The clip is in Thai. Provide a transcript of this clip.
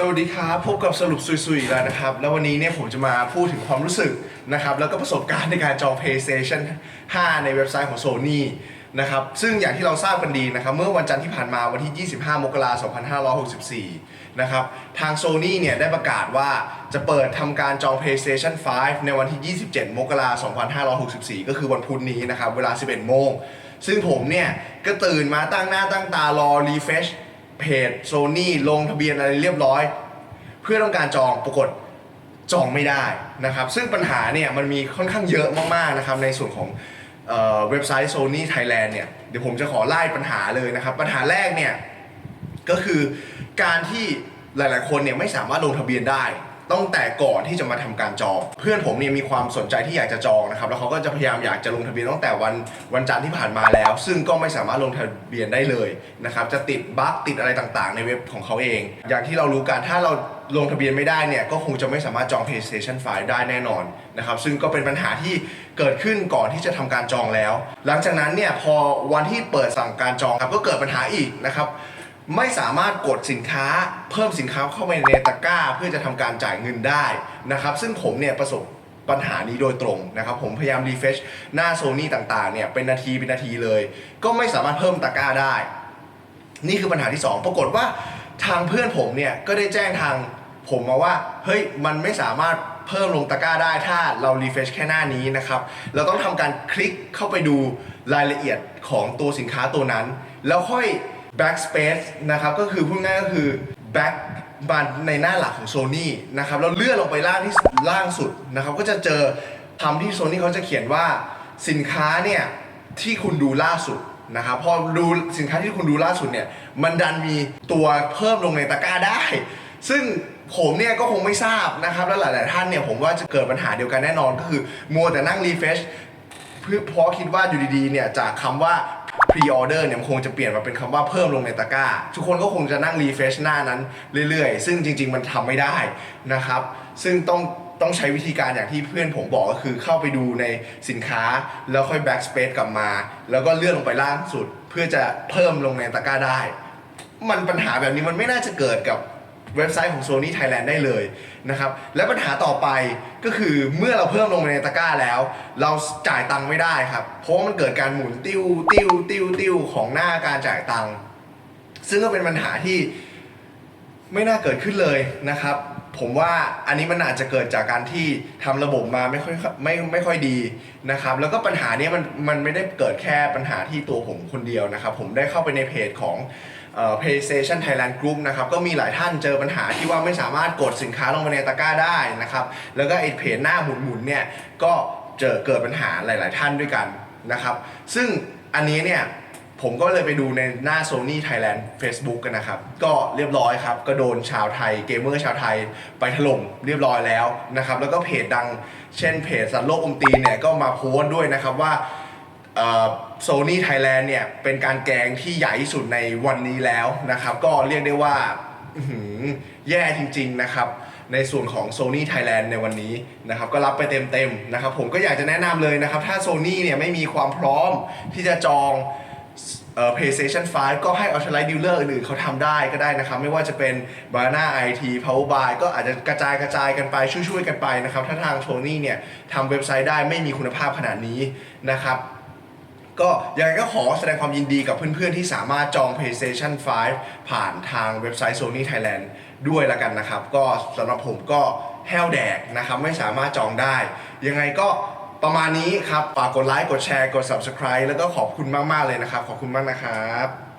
สวัสดีครับพบกับสรุปซุยๆอีกแล้วนะครับ แล้ววันนี้เนี่ยผมจะมาพูดถึงความรู้สึกนะครับ แล้วก็ประสบการณ์ในการจอง PlayStation 5 ในเว็บไซต์ของ Sony นะครับ ซึ่งอย่างที่เราทราบกันดีนะครับ เมื่อวันจันทร์ที่ผ่านมาวันที่ 25 มกราคม 2564 นะครับ ทาง Sony เนี่ยได้ประกาศว่าจะเปิดทำการจอง PlayStation 5 ในวันที่ 27 มกราคม 2564 ก็คือวันพุธนี้นะครับ เวลา 11 โมง ซึ่งผมเนี่ยก็ตื่นมาตั้งหน้าตั้งตารอรีเฟช เพจโซนี่ลงทะเบียนอะไรเรียบร้อย เพื่อต้องการจองปรากฏจองไม่ได้นะครับ ซึ่งปัญหาเนี่ยมันมีค่อนข้างเยอะมากๆนะครับในส่วนของเออเว็บไซต์ Sony Thailand เนี่ยเดี๋ยวผมจะขอไล่ปัญหาเลยนะครับ ปัญหาแรกเนี่ยก็คือการที่หลาย ๆ คนเนี่ยไม่สามารถลงทะเบียนได้ ตั้งแต่ก่อนที่จะมาทำการจอง เพื่อนผมเนี่ยมีความสนใจที่อยากจะจองนะครับ แล้วเขาก็จะพยายามอยากจะลงทะเบียนตั้งแต่วันวันจันทร์ที่ผ่านมาแล้ว ซึ่งก็ไม่สามารถลงทะเบียนได้เลยนะครับ จะติดบั๊กติดอะไรต่างๆ ในเว็บของเขาเอง อย่างที่เรารู้กันถ้าเราลงทะเบียนไม่ได้เนี่ยก็คงจะไม่สามารถจอง PlayStation 5 ได้แน่นอนนะครับซึ่งก็เป็นปัญหาที่เกิดขึ้นก่อนที่จะทำการจองแล้ว หลังจากนั้นเนี่ยพอวันที่เปิดสั่งการจองครับก็เกิดปัญหาอีกนะครับ ไม่สามารถกดสินค้าเพิ่มสินค้าเข้าไปในตะกร้า เพื่อจะทำการจ่ายเงินได้นะครับ ซึ่งผมเนี่ยประสบปัญหานี้โดยตรงนะครับ ผมพยายามรีเฟชหน้าโซนี่ต่างๆเนี่ยเป็นนาทีเป็นนาทีเลย ก็ไม่สามารถเพิ่มตะกร้าได้ นี่คือปัญหาที่ 2 ปรากฏว่าทางเพื่อนผมเนี่ยก็ได้แจ้งทางผมมาว่า เฮ้ยมันไม่สามารถเพิ่มลงตะกร้าได้ถ้าเรารีเฟชแค่หน้านี้นะครับ เราต้องทำการคลิกเข้าไปดูรายละเอียดของตัวสินค้าตัวนั้น แล้วค่อย backspace นะครับก็คือพูดง่ายก็คือ back มาในหน้าหลักของ Sony นะครับแล้วเลื่อนลงไปล่างที่ล่างสุดนะครับก็จะเจอคำที่ Sony เขาจะเขียนว่าสินค้าเนี่ยที่คุณดูล่าสุดนะครับพอดูสินค้าที่คุณดูล่าสุดเนี่ยมันดันมีตัวเพิ่มลงในตะกร้าได้ ซึ่งผมเนี่ยก็คงไม่ทราบนะครับแล้วหลาย ๆ ท่านเนี่ยผมว่าจะเกิดปัญหาเดียวกันแน่นอนก็คือมัวแต่นั่งรีเฟชเพื่อเพราะคิดว่าอยู่ดี ๆ เนี่ยจากคำว่า pre order เนี่ยมันคงจะเปลี่ยนมาเป็นคำว่าเพิ่มลงในตะกร้า ทุกคนก็คงจะนั่งรีเฟชหน้านั้นเรื่อยๆ ซึ่งจริง ๆ มันทำไม่ได้นะครับ ซึ่งต้องต้องใช้วิธีการอย่างที่เพื่อนผมบอกก็คือเข้าไปดูในสินค้าแล้วค่อย backspace กลับมา แล้วก็เลื่อนลงไปล่างสุด เพื่อจะเพิ่มลงในตะกร้าได้ มันปัญหาแบบนี้มันไม่น่าจะเกิดกับ เว็บไซต์ของ Sony Thailand ได้เลยนะครับ และปัญหาต่อไปก็คือเมื่อเราเพิ่มลงไปในตะกร้าแล้ว เราจ่ายตังค์ไม่ได้ครับ เพราะมันเกิดการหมุนติ้วติ้วติ้วติ้วของหน้าการจ่ายตังค์ซึ่งก็เป็นปัญหาที่ไม่น่าเกิดขึ้นเลยนะครับ ผมว่าอันนี้มันอาจจะเกิดจากการที่ทำระบบมาไม่ค่อยไม่ไม่ค่อยดีนะครับ แล้วก็ปัญหานี้มันมันไม่ได้เกิดแค่ปัญหาที่ตัวผมคนเดียวนะครับ ผมได้เข้าไปในเพจของ เอ่อ PlayStation Thailand Group นะครับก็มีหลายท่านเจอปัญหาที่ว่าไม่สามารถกดสินค้าลงไปในตะกร้าได้นะครับแล้วก็ไอ้เพจหน้าหมุนๆเนี่ยก็เจอเกิดปัญหาหลาย ๆ ท่านด้วยกันนะครับซึ่งอันนี้เนี่ยผมก็เลยไปดูในหน้า Sony Thailand Facebook กันนะครับ ก็เรียบร้อยครับ ก็โดนชาวไทยเกมเมอร์ชาวไทยไปถล่มเรียบร้อยแล้วนะครับ แล้วก็เพจดังเช่นเพจสัตว์โลกอมตีเนี่ยก็มาโพสต์ด้วยนะครับว่า โซนี่ไทยแลนด์เนี่ยเป็นการแกงที่ใหญ่ที่สุดในวันนี้แล้วนะครับ ก็เรียกได้ว่าแย่จริง ๆ นะครับ ในส่วนของ Sony Thailand ในวันนี้นะครับ ก็รับไปเต็มๆนะครับ ผมก็อยากจะแนะนำเลยนะครับ ถ้า Sony เนี่ยไม่มีความพร้อมที่จะจองเอ่อ PlayStation 5 ก็ให้ Authorized Dealer อื่นๆเขาทำได้ก็ได้นะครับ ไม่ว่าจะเป็น Banana IT Power Buy ก็อาจจะกระจายกระจายกันไปช่วยๆกันไปนะครับ ถ้าทาง Sony เนี่ยทำเว็บไซต์ได้ไม่มีคุณภาพขนาดนี้นะครับ ก็ยังไงก็ขอแสดงความยินดีกับเพื่อนๆ ที่สามารถจอง PlayStation 5 ผ่านทางเว็บไซต์ Sony Thailand ด้วยละกันนะครับ ก็สำหรับผมก็แห้วแดกนะครับไม่สามารถจองได้ ยังไงก็ประมาณนี้ครับฝากกดไลค์กดแชร์กด Subscribe แล้วก็ขอบคุณมากๆเลยนะครับ ขอบคุณมากนะครับ